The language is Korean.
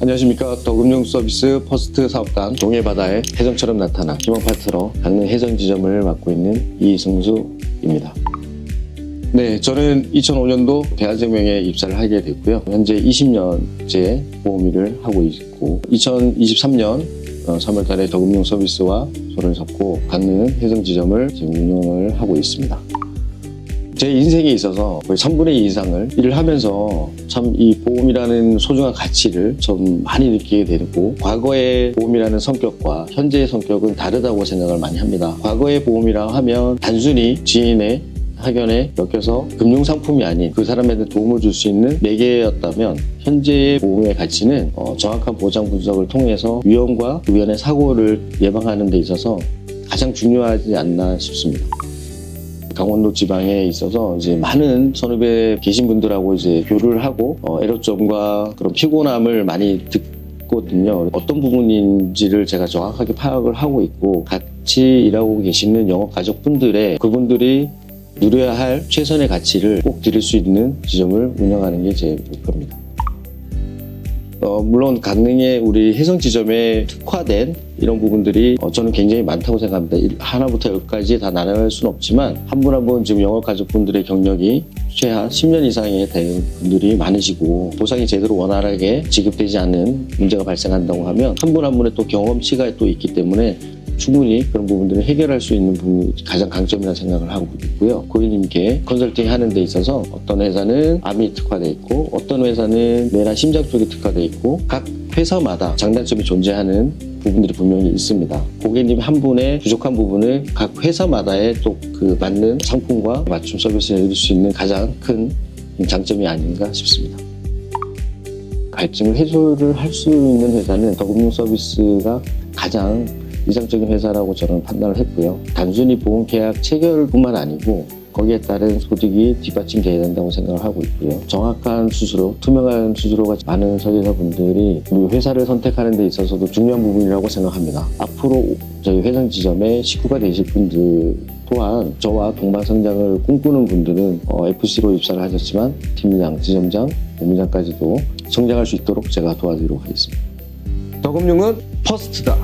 안녕하십니까 더금융 서비스 퍼스트 사업단 동해바다의 해정처럼 나타나 희망 파트너 강릉 해전 지점을 맡고 있는 이승수입니다. 네, 저는 2005년도 대한생명에 입사를 하게 됐고요. 현재 20년째 보험 일을 하고 있고 2023년 3월 달에 더금융 서비스와 손을 잡고 강릉 해정 지점을 지금 운영을 하고 있습니다. 제 인생에 있어서 거의 3분의 2 이상을 일을 하면서 참 이 보험이라는 소중한 가치를 좀 많이 느끼게 되고 과거의 보험이라는 성격과 현재의 성격은 다르다고 생각을 많이 합니다. 과거의 보험이라 하면 단순히 지인의 학연에 엮여서 금융상품이 아닌 그 사람한테 도움을 줄 수 있는 매개였다면 현재의 보험의 가치는 어, 정확한 보장 분석을 통해서 위험과 그 위험의 사고를 예방하는 데 있어서 가장 중요하지 않나 싶습니다. 강원도 지방에 있어서 이제 많은 선후배 계신 분들하고 이제 교류를 하고 어, 애로점과 그런 피곤함을 많이 듣거든요. 어떤 부분인지를 제가 정확하게 파악을 하고 있고 같이 일하고 계시는 영업 가족분들의 그분들이 누려야 할 최선의 가치를 꼭 드릴 수 있는 지점을 운영하는 게 제 목표입니다. 어, 물론 강릉에 우리 해성 지점에 특화된 이런 부분들이 어, 저는 굉장히 많다고 생각합니다. 일- 하나부터 열까지 다 나눠낼 수는 없지만 한 분 한 분 지금 영업 가족분들의 경력이 최하 10년 이상의 된 분들이 많으시고 보상이 제대로 원활하게 지급되지 않는 문제가 발생한다고 하면 한 분한 분의 또 경험치가 또 있기 때문에 충분히 그런 부분들을 해결할 수 있는 부분이 가장 강점이라 생각을 하고 있고요. 고객님께 컨설팅 하는 데 있어서 어떤 회사는 암이 특화되어 있고 어떤 회사는 뇌나 심장 쪽이 특화되어 있고 각 회사마다 장단점이 존재하는 부분들이 분명히 있습니다. 고객님 한 분의 부족한 부분을 각 회사마다의 또 그 맞는 상품과 맞춤 서비스를 해줄 수 있는 가장 큰 장점이 아닌가 싶습니다. 갈증을 해소를 할 수 있는 회사는 더금융 서비스가 가장 이상적인 회사라고 저는 판단을 했고요. 단순히 보험 계약 체결뿐만 아니고 거기에 따른 소득이 뒷받침돼야 된다고 생각을 하고 있고요. 정확한 수수료, 투명한 수수료가 많은 설계사분들이 우리 회사를 선택하는 데 있어서도 중요한 부분이라고 생각합니다. 앞으로 저희 회장 지점의 식구가 되실 분들 또한 저와 동반 성장을 꿈꾸는 분들은 어, FC로 입사를 하셨지만 팀장, 지점장, 본부장까지도 성장할 수 있도록 제가 도와드리도록 하겠습니다. 더금융은 퍼스트다.